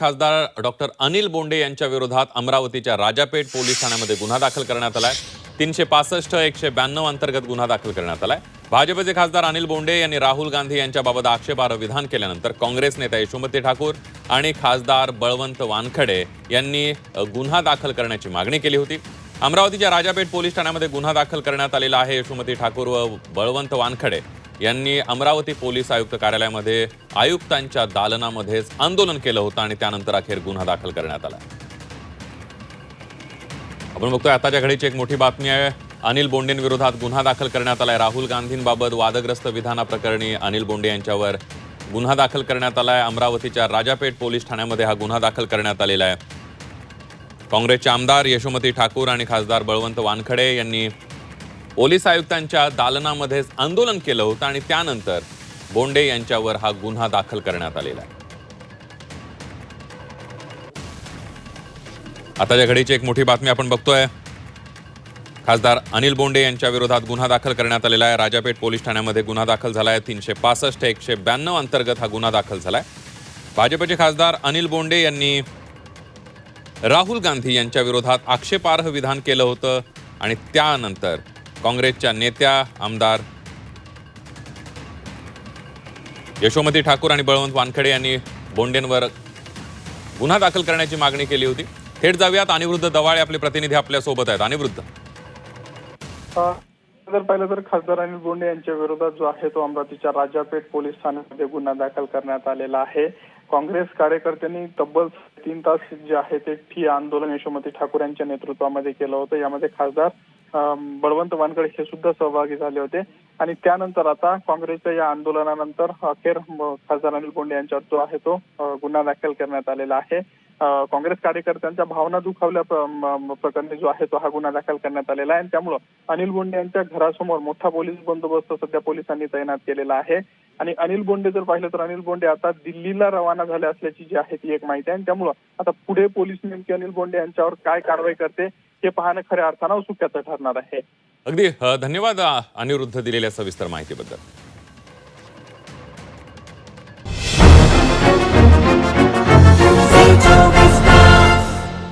खासदार डॉक्टर अनिल बोंडे यांच्या विरोधात अमरावतीच्या राजापेठ पोलीस ठाण्यामध्ये गुन्हा दाखल करण्यात आलाय. तीनशे पासष्ट एकशे ब्याण्णव अंतर्गत गुन्हा दाखल करण्यात आलाय. भाजपचे खासदार अनिल बोंडे यांनी राहुल गांधी यांच्याबाबत आक्षेपार्ह विधान केल्यानंतर काँग्रेस नेत्या यशोमती ठाकूर आणि खासदार बळवंत वानखडे यांनी गुन्हा दाखल करण्याची मागणी केली होती. अमरावतीच्या राजापेठ पोलीस ठाण्यामध्ये गुन्हा दाखल करण्यात आलेला आहे यशोमती ठाकूर व बळवंत वानखडे. यांनी अमरावती पोलीस आयुक्त कार्यालयामध्ये आयुक्तांच्या दालनामध्येच आंदोलन केलं होतं आणि त्यानंतर अखेर गुन्हा दाखल करण्यात आला. आपण बघतोय आताच्या घडीची एक मोठी बातमी आहे. अनिल बोंडेंविरोधात गुन्हा दाखल करण्यात आलाय. राहुल गांधींबाबत वादग्रस्त विधानाप्रकरणी अनिल बोंडे यांच्यावर गुन्हा दाखल करण्यात आलाय. अमरावतीच्या राजापेठ पोलीस ठाण्यामध्ये हा गुन्हा दाखल करण्यात आलेला आहे. काँग्रेसचे आमदार यशोमती ठाकूर आणि खासदार बळवंत वानखडे यांनी पोलीस आयुक्तांच्या दालनामध्येच आंदोलन केलं होतं आणि त्यानंतर बोंडे यांच्यावर हा गुन्हा दाखल करण्यात आलेला आहे. आताच्या घडीची एक मोठी बातमी आपण बघतोय. खासदार अनिल बोंडे यांच्या विरोधात गुन्हा दाखल करण्यात आलेला आहे. राजापेठ पोलीस ठाण्यामध्ये गुन्हा दाखल झाला आहे तीनशे पासष्ट एकशे ब्याण्णव अंतर्गत हा गुन्हा दाखल झालाय. भाजपचे खासदार अनिल बोंडे यांनी राहुल गांधी यांच्या विरोधात आक्षेपार्ह विधान केलं होतं आणि त्यानंतर काँग्रेसच्या नेत्या आमदार यशोमती ठाकूर आणि बळवंत वानखडे यांनी बोंडेंवर गुन्हा दाखल करण्याची मागणी केली होती. थेट जाऊयात. अनिवृद्ध दवाळे आपले प्रतिनिधी आपल्यासोबत आहेत. अनिवृद्ध जर पाहिलं तर खासदार अनिल बोंडे यांच्या विरोधात जो आहे तो अमरावतीच्या राजापेठ पोलीस ठाण्यामध्ये गुन्हा दाखल करण्यात आलेला आहे. काँग्रेस कार्यकर्त्यांनी तब्बल तीन तास जे आहे ते ठिय्या आंदोलन यशोमती ठाकूर यांच्या नेतृत्वामध्ये केलं होतं. यामध्ये खासदार बळवंत वानकडे हे सुद्धा सहभागी झाले होते. आणि त्यानंतर आता काँग्रेसच्या या आंदोलनानंतर अखेर खासदार अनिल बोंडे यांच्यावर जो आहे तो गुन्हा दाखल करण्यात आलेला आहे. काँग्रेस कार्यकर्त्यांच्या भावना दुखावल्या प्रकरणी जो आहे तो हा गुन्हा दाखल करण्यात आलेला आहे. त्यामुळं अनिल बोंडे यांच्या घरासमोर मोठा पोलीस बंदोबस्त सध्या पोलिसांनी तैनात केलेला आहे. आणि अनिल बोंडे जर पाहिलं तर अनिल बोंडे आता दिल्लीला रवाना झाले असल्याची जी आहे ती एक माहिती आहे. आणि त्यामुळं आता पुढे पोलीस नेमकी अनिल बोंडे यांच्यावर काय कारवाई करते ते पाहणं खऱ्या अर्थानं औत्सुक्याचं ठरणार आहे. अगदी धन्यवाद अनिरुद्ध दिलेल्या सविस्तर माहितीबद्दल.